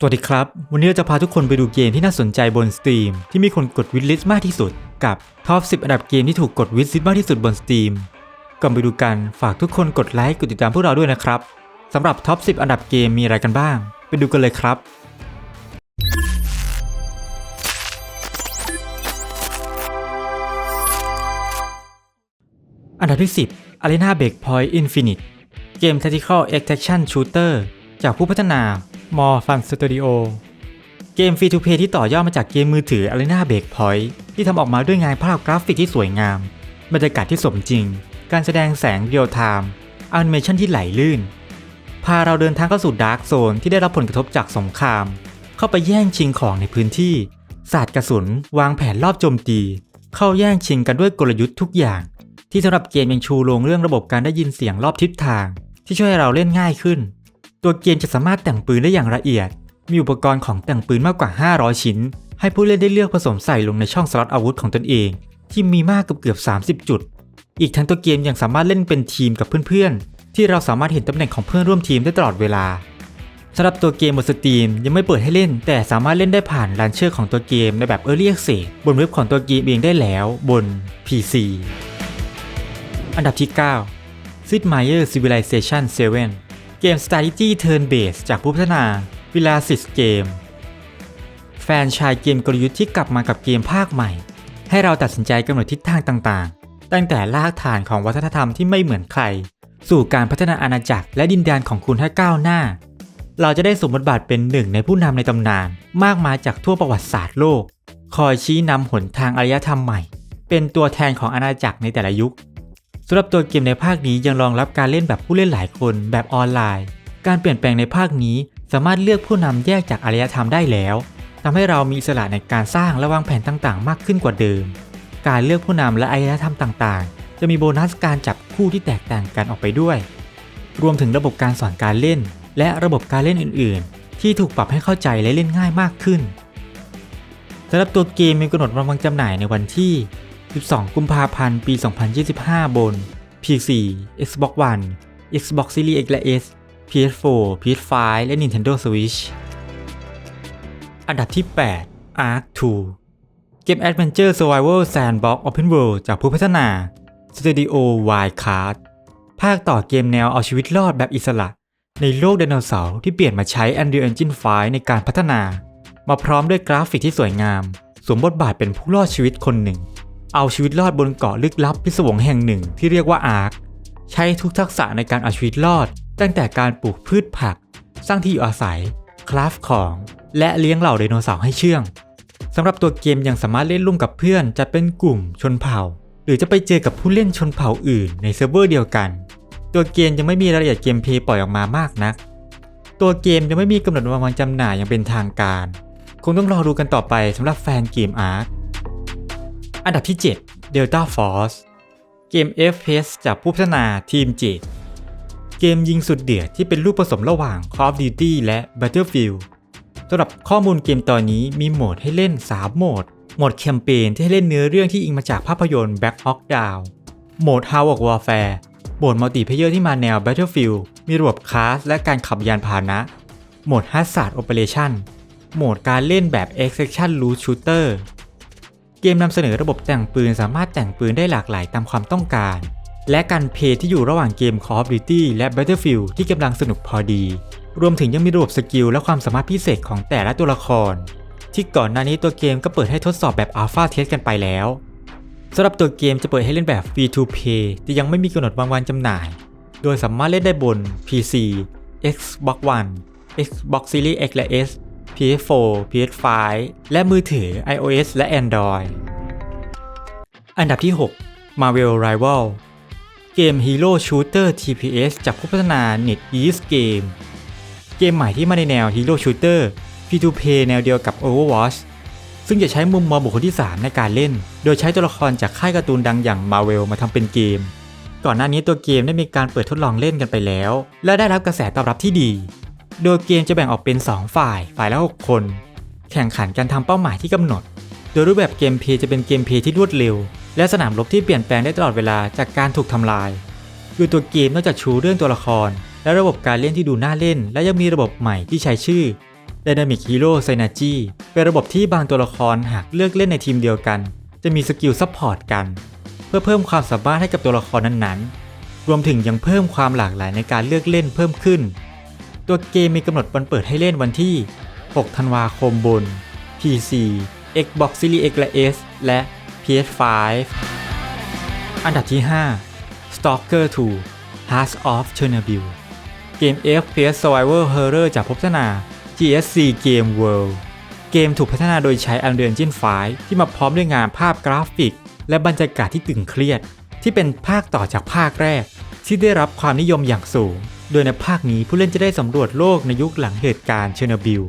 สวัสดีครับ วันนี้เราจะพาทุกคนไปดูเกมที่น่าสนใจบน Steam ที่มีคนกดวิ s ลิสต์มากที่สุด กับท็อป 10 อันดับเกมที่ถูกกดวิ s ลิสต์มากที่สุดบน Steam ก่อนไปดูกันฝากทุกคนกดไลค์กดติดตามพวกเราด้วยนะครับสำหรับท็อป 10 อันดับเกมมีอะไรกันบ้าง ไปดูกันเลยครับ อันดับที่ 10 Arena Breakpoint Infinite เกม Tactical Action Shooter จากผู้พัฒนา More Fun Studio เกมฟรีทูเพย์ที่ต่อยอดมาจากเกมมือถือ Arena Breakpoint ที่ทำออกมาด้วยงานภาพกราฟิกที่สวยงาม บรรยากาศที่สมจริง การแสดงแสงเรียลไทม์แอนิเมชันที่ไหลลื่น พาเราเดินทางเข้าสู่ดาร์กโซนที่ได้รับผลกระทบจากสงคราม เข้าไปแย่งชิงของในพื้นที่ ศาสตร์กระสุน วางแผนรอบโจมตี เข้าแย่งชิงกันด้วยกลยุทธ์ทุกอย่าง ที่สำหรับเกมยังชูโรงเรื่องระบบการได้ยินเสียงรอบทิศทาง ที่ช่วยให้เราเล่นง่ายขึ้น ตัวเกมจะสามารถแต่งปืนได้อย่างละเอียด มีอุปกรณ์ของแต่งปืนมากกว่า 500 ชิ้น ให้ผู้เล่นได้เลือกผสมใส่ลงในช่องสล็อตอาวุธของตนเอง ที่มีมากเกือบเกือบ 30 จุด อีกทั้งตัวเกมยังสามารถเล่นเป็นทีมกับเพื่อนๆ ที่เราสามารถเห็นตำแหน่งของเพื่อนร่วมทีมได้ตลอดเวลาสำหรับตัวเกมบนสตรีมยังไม่เปิดให้เล่น แต่สามารถเล่นได้ผ่านลันเชอร์ของตัวเกมในแบบ Early Access บนเว็บของตัวเกมเองได้แล้วบน PC อันดับที่ 9 Sid Meier Civilization 7 เกม Strategy Turn Based จากผู้พัฒนา v i l a s i s Game แฟนชายเกมกลยุทธ์ที่กลับมากับเกมภาคใหม่ ให้เราตัดสินใจกำหนดทิศทางต่างๆ ตั้งแต่รากฐานของวัฒนธรรมที่ไม่เหมือนใคร สู่การพัฒนาอาณาจักรและดินแดนของคุณให้ก้าวหน้า เราจะได้สมบทบาทเป็นหนึ่งในผู้นำในตำนาน มากมายจากทั่วประวัติศาสตร์โลก คอยชี้นำหนทางอารยธรรมใหม่ เป็นตัวแทนของอาณาจักรในแต่ละยุค สำหรับตัวเกมในภาคนี้ยังรองรับการเล่นแบบผู้เล่นหลายคนแบบออนไลน์ การเปลี่ยนแปลงในภาคนี้สามารถเลือกผู้นำแยกจากอารยธรรมได้แล้วทำให้เรามีอิสระในการสร้างและวางแผนต่างๆ มากขึ้นกว่าเดิม การเลือกผู้นำและอารยธรรมต่างๆ จะมีโบนัสการจับคู่ที่แตกต่างกันออกไปด้วย รวมถึงระบบการสอนการเล่น และระบบการเล่นอื่น ๆ ที่ถูกปรับให้เข้าใจและเล่นง่ายมากขึ้นสำหรับตัวเกมมีกำหนดวางจำหน่ายในวันที่ 12 กุมภาพันธ์ ปี 2025 บน PC Xbox One Xbox Series X และ S PS4 PS5 และ Nintendo Switch อันดับที่ 8 Ark 2 เกม Adventure Survival Sandbox Open World จากผู้พัฒนา Studio Wildcard ภาคต่อเกมแนวเอาชีวิตรอดแบบอิสระ ในโลกไดโนเสาร์ที่เปลี่ยนมาใช้ Unreal Engine 5 ในการพัฒนา มาพร้อมด้วยกราฟิกที่สวยงาม สวมบทบาทเป็นผู้รอดชีวิตคนหนึ่ง เอาชีวิตรอดบนเกาะลึกลับพิศวงแห่งหนึ่งที่เรียกว่าอาร์คใช้ทุกทักษะในการเอาชีวิตรอด ตั้งแต่การปลูกพืชผัก สร้างที่อยู่อาศัย คราฟของ และเลี้ยงเหล่าไดโนเสาร์ให้เชื่องสำหรับตัวเกมยังสามารถเล่นร่วมกับเพื่อนจะเป็นกลุ่มชนเผ่า หรือจะไปเจอกับผู้เล่นชนเผ่าอื่นในเซิร์ฟเวอร์เดียวกัน ตัวเกมยังไม่มีรายละเอียดเกมเพลย์ปล่อยออกมามากนัก ตัวเกมยังไม่มีกำหนดวันวางจำหน่ายอย่างเป็นทางการ คงต้องรอดูกันต่อไปสำหรับแฟนเกมอาร์ค อันดับที่ 7 Delta Force เกม FPS จากผู้พัฒนาทีม J เกมยิงสุดเดือดที่เป็นลูกผสมระหว่าง Call of Duty และ Battlefield สำหรับข้อมูลเกมตอนนี้มีโหมดให้เล่น 3 โหมด โหมดแคมเปญที่ให้เล่นเนื้อเรื่องที่อิงมาจากภาพยนตร์ Black Hawk Down โหมด Havoc Warfare โหมดมัลติเพเยอร์ที่มาแนว Battlefield มีระบบคลาสและการขับยานพาหนะ โหมด Hazard Operation โหมดการเล่นแบบ Extraction Loot Shooter เกมนำเสนอระบบแต่งปืนสามารถแต่งปืนได้หลากหลายตามความต้องการ และการเพย์ที่อยู่ระหว่างเกม Call of Duty และ Battlefield ที่กำลังสนุกพอดี รวมถึงยังมีระบบสกิลและความสามารถพิเศษของแต่ละตัวละคร ที่ก่อนหน้านี้ตัวเกมก็เปิดให้ทดสอบแบบ Alpha Test กันไปแล้วสำหรับตัวเกมจะเปิดให้เล่นแบบ Free to Play ที่ยังไม่มีกำหนดวางวันจำหน่าย โดยสามารถเล่นได้บน PC Xbox One Xbox Series X และ S PS4 PS5 และมือถือ iOS และ Android อันดับที่ 6 Marvel Rival เกม Hero Shooter TPS จากผู้พัฒนา NetEase Game เกมใหม่ที่มาในแนว Hero Shooter Free to Play แนวเดียวกับ Overwatch ซึ่งจะใช้มุมมองบุคคลที่ 3 ในการเล่น โดยใช้ตัวละครจากค่ายการ์ตูนดังอย่าง Marvel มาทำเป็นเกม ก่อนหน้านี้ตัวเกมได้มีการเปิดทดลองเล่นกันไปแล้ว และได้รับกระแสตอบรับที่ดี โดยเกมจะแบ่งออกเป็น 2 ฝ่าย ฝ่ายละ 6 คน แข่งขันกันทำเป้าหมายที่กำหนด โดยรูปแบบเกมเพลย์จะเป็นเกมเพลย์ที่รวดเร็ว และสนามรบที่เปลี่ยนแปลงได้ตลอดเวลาจากการถูกทำลาย โดยตัวเกมนอกจากชูเรื่องตัวละคร และระบบการเล่นที่ดูน่าเล่น และยังมีระบบใหม่ที่ใช้ชื่อ Dynamic Hero Synergy เป็นระบบที่บางตัวละครหากเลือกเล่นในทีมเดียวกัน จะมีสกิลซัพพอร์ตกัน เพื่อเพิ่มความสามารถให้กับตัวละครนั้นๆ รวมถึงยังเพิ่มความหลากหลายในการเลือกเล่นเพิ่มขึ้น ตัวเกมมีกำหนดวันเปิดให้เล่นวันที่ 6 ธันวาคมบน PC Xbox Series X และ S และ PS5 อันดับที่ 5 Stalker 2 Hearts of Chernobyl เกม FPS Survival Horror จากพพัฒนา GSC Game World เกมถูกพัฒนาโดยใช้ Unreal Engine 5 ที่มาพร้อมด้วยงานภาพกราฟิก และบรรยากาศที่ตึงเครียด ที่เป็นภาคต่อจากภาคแรก ที่ได้รับความนิยมอย่างสูง โดยในภาคนี้ผู้เล่นจะได้สำรวจโลกในยุคหลังเหตุการณ์เชอร์โนบิล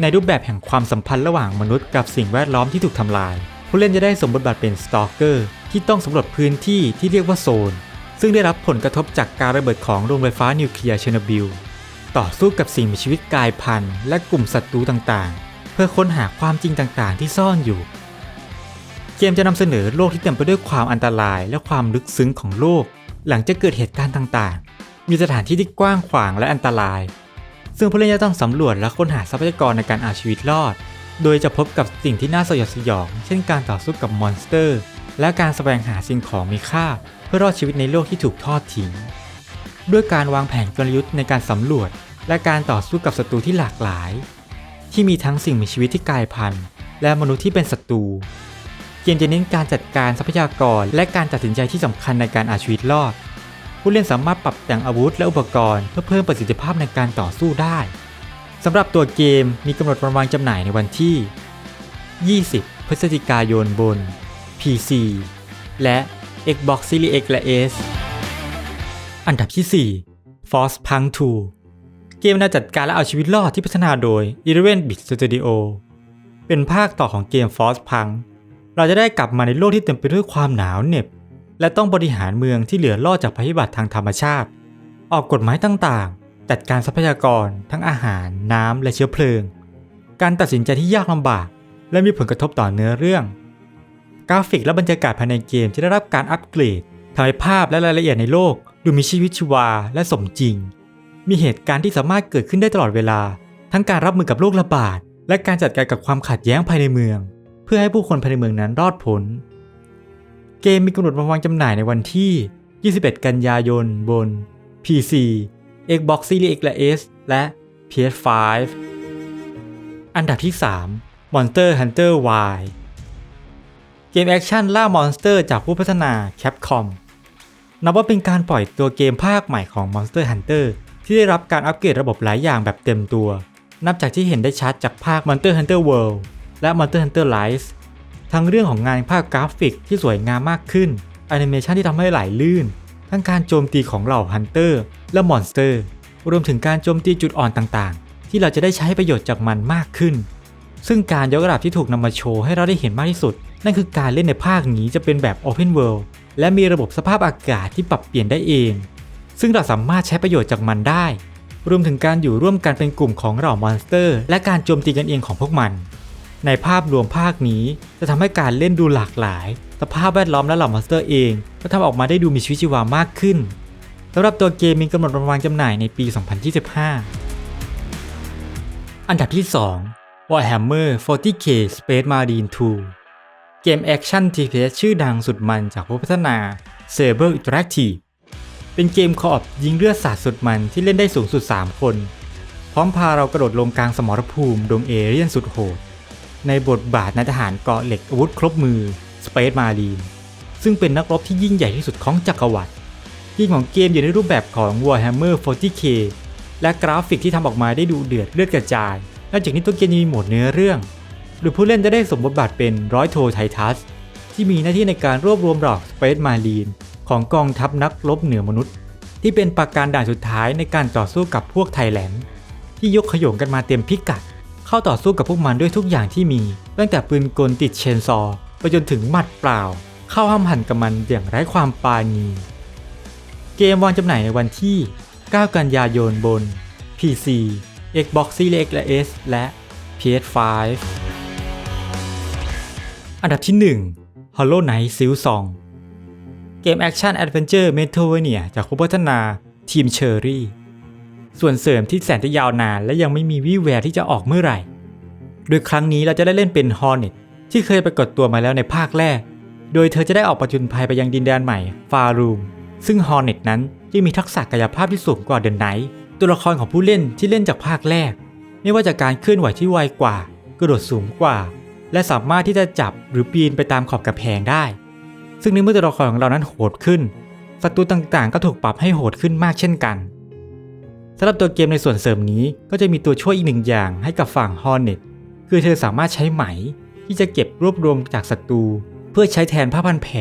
ในรูปแบบแห่งความสัมพันธ์ระหว่างมนุษย์กับสิ่งแวดล้อมที่ถูกทำลาย ผู้เล่นจะได้สมบทบาทเป็นสตอกเกอร์ที่ต้องสำรวจพื้นที่ที่เรียกว่าโซน ซึ่งได้รับผลกระทบจากการระเบิดของโรงไฟฟ้านิวเคลียร์เชอร์โนบิล ต่อสู้กับสิ่งมีชีวิตกลายพันธุ์และกลุ่มศัตรูต่างๆ เพื่อค้นหาความจริงต่างๆ ที่ซ่อนอยู่ เกมจะนำเสนอโลกที่เต็มไปด้วยความอันตรายและความลึกซึ้งของโลก หลังจากเกิดเหตุการณ์ต่างๆ มีสถานที่ที่กว้างขวางและอันตราย ซึ่งผู้เล่นจะต้องสำรวจและค้นหาทรัพยากรในการเอาชีวิตรอด โดยจะพบกับสิ่งที่น่าสยดสยอง เช่นการต่อสู้กับมอนสเตอร์ และการแสวงหาสิ่งของมีค่า เพื่อรอดชีวิตในโลกที่ถูกทอดทิ้ง ด้วยการวางแผนกลยุทธ์ในการสำรวจ และการต่อสู้กับศัตรูที่หลากหลาย ที่มีทั้งสิ่งมีชีวิตที่กลายพันธุ์ และมนุษย์ที่เป็นศัตรูเกมจะเน้นการจัดการทรัพยากร และการตัดสินใจที่สำคัญในการเอาชีวิตรอด ผู้เล่นสามารถปรับแต่งอาวุธและอุปกรณ์เพื่อเพิ่มประสิทธิภาพในการต่อสู้ได้สำหรับตัวเกมมีกำหนดวันวางจำหน่ายในวันที่ 20 พฤศจิกายนบน PC และ Xbox Series X และ S อันดับที่ 4 Force Punk 2 เกมแนวจัดการและเอาชีวิตรอดที่พัฒนาโดย Eleven Bit Studio เป็นภาคต่อของเกม Force Punk เราจะได้กลับมาในโลกที่เต็มไปด้วยความหนาวเหน็บ และต้องบริหารเมืองที่เหลือรอดจากภัยพิบัติทางธรรมชาติ ออกกฎหมายต่างๆ จัดการทรัพยากร ทั้งอาหาร น้ำ และเชื้อเพลิง การตัดสินใจที่ยากลำบาก และมีผลกระทบต่อเนื้อเรื่อง กราฟิกและบรรยากาศภายในเกมจะได้รับการอัปเกรดทำให้ภาพและรายละเอียดในโลก ดูมีชีวิตชีวาและสมจริง มีเหตุการณ์ที่สามารถเกิดขึ้นได้ตลอดเวลา ทั้งการรับมือกับโรคระบาด และการจัดการกับความขัดแย้งภายในเมือง เพื่อให้ผู้คนภายในเมืองนั้นรอดพ้น เกมมีกำหนดวางจำหน่ายในวันที่ 21 กันยายนบน PC Xbox Series X และ S และ PS5 อันดับที่ 3 Monster Hunter Y เกมแอคชั่นล่ามอนสเตอร์จากผู้พัฒนา Capcom นับว่าเป็นการปล่อยตัวเกมภาคใหม่ของ Monster Hunter ที่ได้รับการอัปเกรดระบบหลายอย่างแบบเต็มตัว นับจากที่เห็นได้ชัดจากภาค Monster Hunter World และ Monster Hunter Rise ทั้งเรื่องของงานภาพกราฟิกที่สวยงามมากขึ้นแอนิเมชันที่ทำให้ไหลลื่น ทั้งการโจมตีของเหล่าฮันเตอร์และมอนสเตอร์ รวมถึงการโจมตีจุดอ่อนต่างๆ ที่เราจะได้ใช้ประโยชน์จากมันมากขึ้น ซึ่งการยกระดับที่ถูกนำมาโชว์ให้เราได้เห็นมากที่สุด นั่นคือการเล่นในภาคนี้จะเป็นแบบ Open World และมีระบบสภาพอากาศที่ปรับเปลี่ยนได้เอง ซึ่งเราสามารถใช้ประโยชน์จากมันได้ รวมถึงการอยู่ร่วมกันเป็นกลุ่มของเหล่ามอนสเตอร์ และการโจมตีกันเองของพวกมัน ในภาพรวมภาคนี้ จะทำให้การเล่นดูหลากหลาย สภาพแวดล้อมและเหล่ามอนสเตอร์เอง ก็ทำออกมาได้ดูมีชีวิตชีวามากขึ้นสำหรับตัวเกมมีกำหนดวางจำหน่ายในปี 2025 อันดับที่ 2 Warhammer 40k Space Marine 2 เกมแอคชั่น TPS ชื่อดังสุดมันจากผู้พัฒนา Saber Interactive เป็นเกมคออปยิงเลือดสาดสุดมันที่เล่นได้สูงสุด 3 คน พร้อมพาเรากระโดดลงกลางสมรภูมิดงเอเรียนสุดโหด ในบทบาทนายทหารเกาะเหล็กอาวุธครบมือ Space Marine ซึ่งเป็นนักรบที่ยิ่งใหญ่ที่สุดของจักรวรรดิทีมของเกมอยู่ในรูปแบบของ Warhammer 40k และกราฟิกที่ทำออกมาได้ดูเดือดเลือดกระจาย นอกจากนี้ตัวเกมยังมีโหมดเนื้อเรื่อง โดยผู้เล่นจะได้สมบทบาทเป็นร้อยโทไททัส ที่มีหน้าที่ในการรวบรวมเหล่า Space Marine ของกองทัพนักรบเหนือมนุษย์ ที่เป็นปราการด่านสุดท้ายในการต่อสู้กับพวกไทแลนด์ที่ยกขยงกันมาเต็มพิกัด เข้าต่อสู้กับพวกมันด้วยทุกอย่างที่มี ตั้งแต่ปืนกลติดเชนซอว์ไปจนถึงหมัดเปล่า เข้าห้ามหันกับมันอย่างไร้ความปราณีเกมวางจำหน่ายในวันที่ 9 กันยายนบน PC Xbox Series X และ S และ PS5 อันดับที่ 1 Hollow Knight s i l Song เกมแอคชั่นแอดเวนเจอร์เมโทรเนียจากผู้พัฒนาทีมเชอรี่ ส่วนเสริมที่แสนจะยาวนาน และยังไม่มีวี่แววที่จะออกเมื่อไหร่ โดยครั้งนี้เราจะได้เล่นเป็นฮอร์เน็ตที่เคยปรากฏตัวมาแล้วในภาคแรก โดยเธอจะได้ออกประจุนภัยไปยังดินแดนใหม่ฟารูม ซึ่งฮอร์เน็ตนั้นยังมีทักษะกายภาพที่สูงกว่าเดนไนท์ตัวละครของผู้เล่นที่เล่นจากภาคแรก ไม่ว่าจากการเคลื่อนไหวที่ไวกว่า กระโดดสูงกว่า และสามารถที่จะจับหรือปีนไปตามขอบกระแพงได้ ซึ่งในเมื่อตัวละครของเรานั้นโหดขึ้นศัตรูต่างๆ ก็ถูกปรับให้โหดขึ้นมากเช่นกัน สำหรับตัวเกมในส่วนเสริมนี้ก็จะมีตัวช่วยอีกหนึ่งอย่างให้กับฝั่งฮอร์เน็ตคือเธอสามารถใช้ไหมที่จะเก็บรวบรวมจากศัตรู เพื่อใช้แทนผ้าพันแผล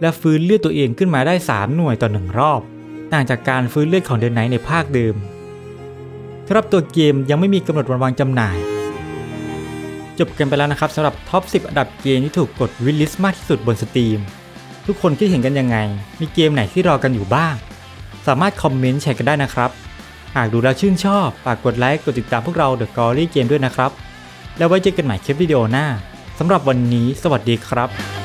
และฟื้นเลือดตัวเองขึ้นมาได้ 3 หน่วยต่อหนึ่งรอบ ต่างจากการฟื้นเลือดของเดนไนท์ในภาคเดิมสำหรับตัวเกมยังไม่มีกำหนดวันวางจำหน่าย จบกันไปแล้วนะครับสำหรับท็อป 10 อันดับเกมที่ถูกกดวิลลิสมากที่สุดบนสตรีมทุกคนคิดเห็นกันยังไง มีเกมไหนที่รอกันอยู่บ้าง สามารถคอมเมนต์แชร์กันได้นะครับ หากดูแล้วชื่นชอบฝากกดไลค์กดติดตามพวกเรา The g o r y Game ด้วยนะครับ แล้วไว้เจอกันใหม่คลิปวิดีโอหน้าสำหรับวันนี้ สวัสดีครับ